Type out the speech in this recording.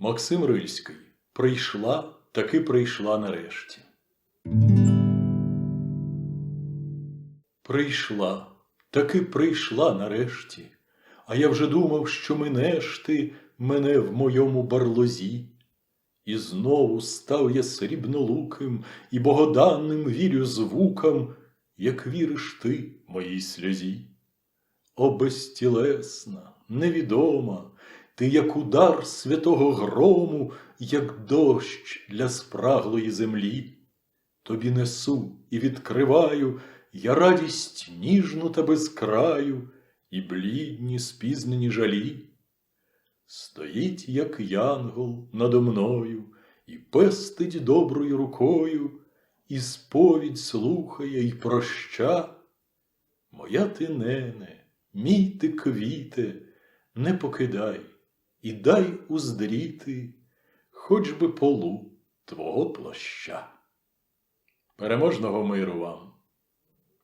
Максим Рильський. Прийшла, таки прийшла нарешті. Прийшла, таки прийшла нарешті, а я вже думав, що минеш ти мене в моєму барлозі. І знову став я срібнолуким і богоданним вірю звукам, як віриш ти моїй сльозі. О, безтілесна, невідома, ти, як удар святого грому, як дощ для спраглої землі. Тобі несу і відкриваю я радість ніжну та без краю, і блідні спізнені жалі. Стоїть, як янгол надо мною, і пестить доброю рукою, і сповідь слухає й проща. Моя ти нене, мій ти квіте, не покидай і дай уздріти, хоч би полу твого плаща. Переможного миру вам!